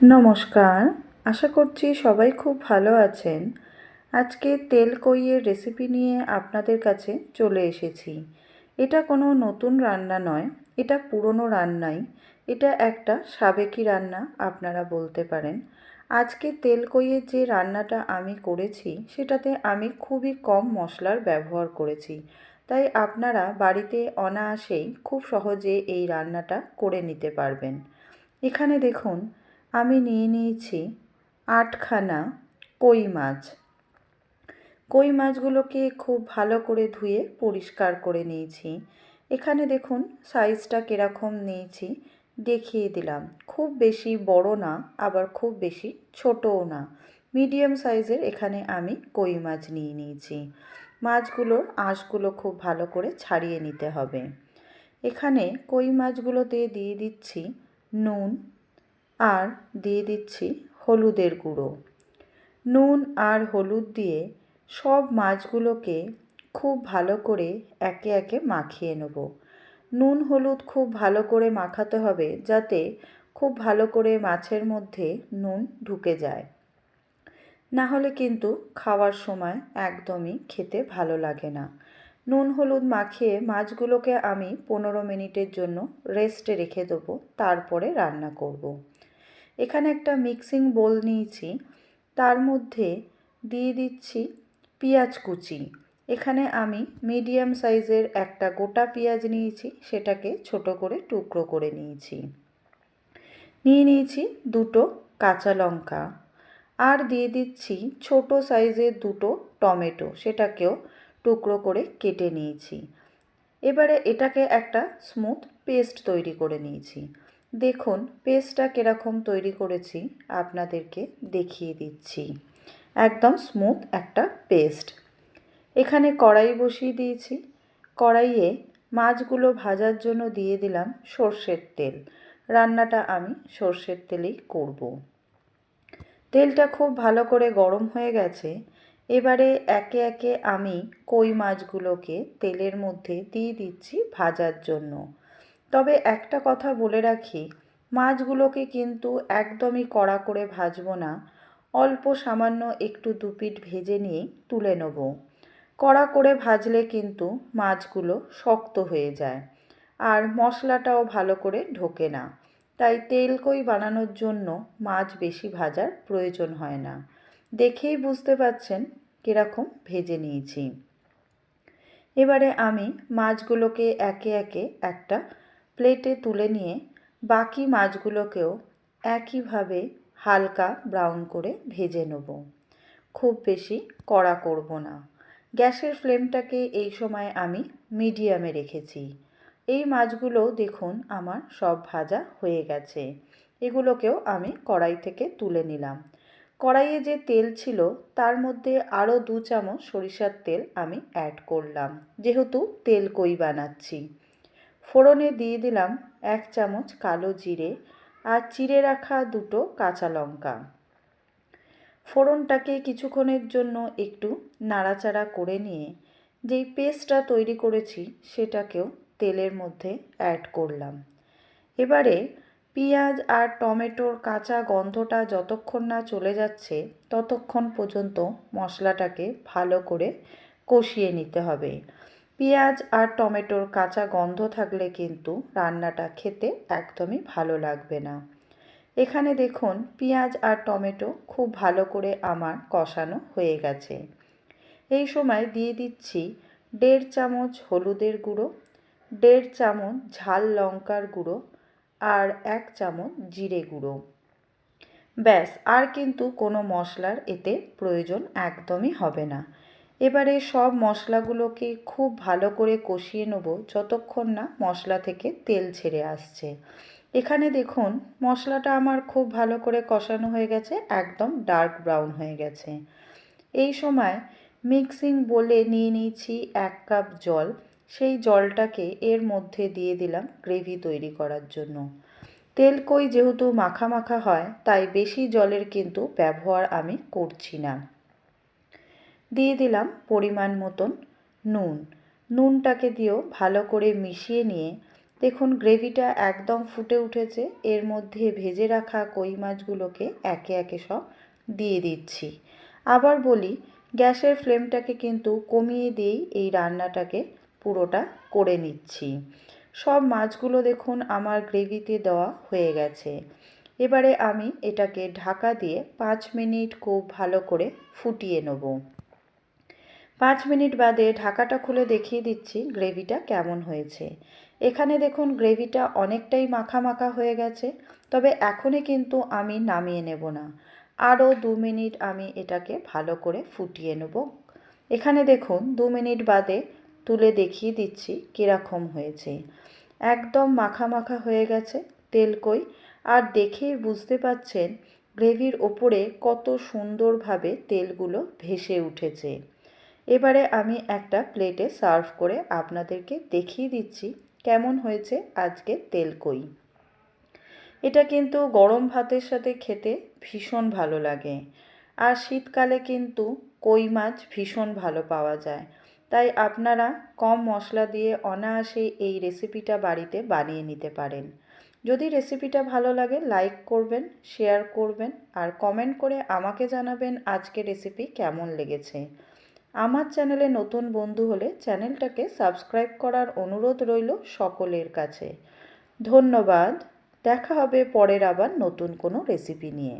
নমস্কার। আশা করছি সবাই খুব ভালো আছেন। আজকে তেল কইয়ের রেসিপি নিয়ে আপনাদের কাছে চলে এসেছি। এটা কোনো নতুন রান্না নয়, এটা পুরনো রান্নাই। এটা একটা সাবেকি রান্না, আপনারা বলতে পারেন। আজকে তেল কইয়ের যে রান্নাটা আমি করেছি, সেটাতে আমি খুবই কম মশলার ব্যবহার করেছি। তাই আপনারা বাড়িতে অনায়াসেই খুব সহজে এই রান্নাটা করে নিতে পারবেন। এখানে দেখুন আমি নিয়ে নিয়েছি আটখানা কই মাছ। কই মাছগুলোকে খুব ভালো করে ধুয়ে পরিষ্কার করে নিয়েছি। এখানে দেখুন সাইজটা কীরকম নিয়েছি, দেখিয়ে দিলাম। খুব বেশি বড় না, আবার খুব বেশি ছোটও না। মিডিয়াম সাইজের এখানে আমি কই মাছ নিয়ে নিয়েছি। মাছগুলোর আঁশগুলো খুব ভালো করে ছাড়িয়ে নিতে হবে। এখানে কই মাছগুলোতে দিয়ে দিচ্ছি নুন আর দিয়ে দিচ্ছি হলুদের গুঁড়ো। নুন আর হলুদ দিয়ে সব মাছগুলোকে খুব ভালো করে একে একে মাখিয়ে নেব। নুন হলুদ খুব ভালো করে মাখাতে হবে যাতে খুব ভালো করে মাছের মধ্যে নুন ঢুকে যায়। না হলে কিন্তু খাওয়ার সময় একদমই খেতে ভালো লাগে না। নুন হলুদ মাখিয়ে মাছগুলোকে আমি পনেরো মিনিটের জন্য রেস্টে রেখে দেবো, তারপরে রান্না করব। এখানে একটা মিক্সিং বোল নিয়েছি। তার মধ্যে দিয়ে দিচ্ছি পেঁয়াজ কুচি। এখানে আমি মিডিয়াম সাইজের একটা গোটা পেঁয়াজ নিয়েছি, সেটাকে ছোট করে টুকরো করে নিয়েছি। নিয়ে নিয়েছি দুটো কাঁচা লঙ্কা। আর দিয়ে দিচ্ছি ছোট সাইজের দুটো টমেটো, সেটাকেও টুকরো করে কেটে নিয়েছি। এবারে এটাকে একটা স্মুথ পেস্ট তৈরি করে নিয়েছি। দেখুন পেস্টটা কীরকম তৈরি করেছি, আপনাদেরকে দেখিয়ে দিচ্ছি। একদম স্মুথ একটা পেস্ট এখানে কড়াই বসিয়ে দিয়েছি। কড়াইয়ে মাছগুলো ভাজার জন্য দিয়ে দিলাম সর্ষের তেল। রান্নাটা আমি সর্ষের তেলেই করব। তেলটা খুব ভালো করে গরম হয়ে গেছে। এবারে একে একে আমি কই মাছগুলোকে তেলের মধ্যে দিয়ে দিচ্ছি ভাজার জন্য। তবে একটা কথা বলে রাখি, মাছগুলোকে কিন্তু একদমই কড়া করে ভাজবো না। অল্প সামান্য একটু দুপিট ভেজে নিয়েই তুলে নেব। কড়া করে ভাজলে কিন্তু মাছগুলো শক্ত হয়ে যায় আর মশলাটাও ভালো করে ঢোকে না। তাই তেল কই বানানোর জন্য মাছ বেশি ভাজার প্রয়োজন হয় না। দেখেই বুঝতে পাচ্ছেন কীরকম ভেজে নিয়েছি। এবারে আমি মাছগুলোকে একে একে একটা প্লেটে তুলে নিয়ে বাকি মাছগুলোকেও একইভাবে হালকা ব্রাউন করে ভেজে নেব। খুব বেশি কড়া করব না। গ্যাসের ফ্লেমটাকে এই সময় আমি মিডিয়ামে রেখেছি। এই মাছগুলো দেখুন আমার সব ভাজা হয়ে গেছে। এগুলোকেও আমি কড়াই থেকে তুলে নিলাম। কড়াইয়ে যে তেল ছিল, তার মধ্যে আরও দু চামচ সরিষার তেল আমি অ্যাড করলাম। যেহেতু তেল কই বানাচ্ছি। ফোড়নে দিয়ে দিলাম এক চামচ কালো জিরে আর চিড়ে রাখা দুটো কাঁচা লঙ্কা। ফোড়নটাকে কিছুক্ষণের জন্য একটু নাড়াচাড়া করে নিয়ে যেই পেস্টটা তৈরি করেছি সেটাকেও তেলের মধ্যে অ্যাড করলাম। এবারে পেঁয়াজ আর টমেটোর কাঁচা গন্ধটা যতক্ষণ না চলে যাচ্ছে ততক্ষণ পর্যন্ত মশলাটাকে ভালো করে কষিয়ে নিতে হবে। পেঁয়াজ আর টমেটোর কাঁচা গন্ধ থাকলে কিন্তু রান্নাটা খেতে একদমই ভালো লাগবে না। এখানে দেখুন, পেঁয়াজ আর টমেটো খুব ভালো করে আমার কষানো হয়ে গেছে। এই সময় দিয়ে দিচ্ছি দেড় চামচ হলুদের গুঁড়ো, দেড় চামচ ঝাল লঙ্কার গুঁড়ো আর এক চামচ জিরে গুঁড়ো। ব্যাস, আর কিন্তু কোনো মশলার এতে প্রয়োজন একদমই হবে না। এবারে সব মশলাগুলোকে খুব ভালো করে কষিয়ে নেব যতক্ষণ না মশলা থেকে তেল ছেড়ে আসছে। এখানে দেখুন, মশলাটা আমার খুব ভালো করে কষানো হয়ে গেছে, একদম ডার্ক ব্রাউন হয়ে গেছে। এই সময় মিক্সিং বলে নিয়ে নিয়েছি এক কাপ জল। সেই জলটাকে এর মধ্যে দিয়ে দিলাম গ্রেভি তৈরি করার জন্য। তেল কই যেহেতু মাখা মাখা হয়, তাই বেশি জলের কিন্তু ব্যবহার আমি করছি না। দিয়ে দিলাম পরিমাণ মতন নুন। নুনটাকে দিয়েও ভালো করে মিশিয়ে নিয়ে, দেখুন গ্রেভিটা একদম ফুটে উঠেছে, এর মধ্যে ভেজে রাখা কই মাছগুলোকে একে একে সব দিয়ে দিচ্ছি। আবার বলি, গ্যাসের ফ্লেমটাকে কিন্তু কমিয়ে দিয়েই এই রান্নাটাকে পুরোটা করে নিচ্ছি। সব মাছগুলো দেখুন আমার গ্রেভিতে দেওয়া হয়ে গেছে। এবারে আমি এটাকে ঢাকা দিয়ে পাঁচ মিনিট খুব ভালো করে ফুটিয়ে নেব। পাঁচ মিনিট বাদে ঢাকাটা খুলে দেখিয়ে দিচ্ছি গ্রেভিটা কেমন হয়েছে। এখানে দেখুন গ্রেভিটা অনেকটাই মাখা মাখা হয়ে গেছে, তবে এখনই কিন্তু আমি নামিয়ে নেব না। আরও দু মিনিট আমি এটাকে ভালো করে ফুটিয়ে নেব। এখানে দেখুন দু মিনিট বাদে তুলে দেখিয়ে দিচ্ছি কীরকম হয়েছে। একদম মাখা মাখা হয়ে গেছে তেল কই। আর দেখেই বুঝতে পাচ্ছেন গ্রেভির ওপরে কত সুন্দরভাবে তেলগুলো ভেসে উঠেছে। এবারে আমি একটা প্লেটে সার্ভ করে আপনাদেরকে দেখিয়ে দিচ্ছি কেমন হয়েছে আজকে তেল কই। এটা কিন্তু গরম ভাতের সাথে খেতে ভীষণ ভালো লাগে। আর শীতকালে কিন্তু কই মাছ ভীষণ ভালো পাওয়া যায়। তাই আপনারা কম মশলা দিয়ে অনায়াসে এই রেসিপিটা বাড়িতে বানিয়ে নিতে পারেন। যদি রেসিপিটা ভালো লাগে লাইক করবেন শেয়ার করবেন, আর কমেন্ট করে আমাকে জানাবেন আজকে রেসিপি কেমন লেগেছে। আমার চ্যানেলে নতুন বন্ধু হলে চ্যানেলটাকে সাবস্ক্রাইব করার অনুরোধ রইল সকলের কাছে। ধন্যবাদ। দেখা হবে পরের আবার নতুন কোনো রেসিপি নিয়ে।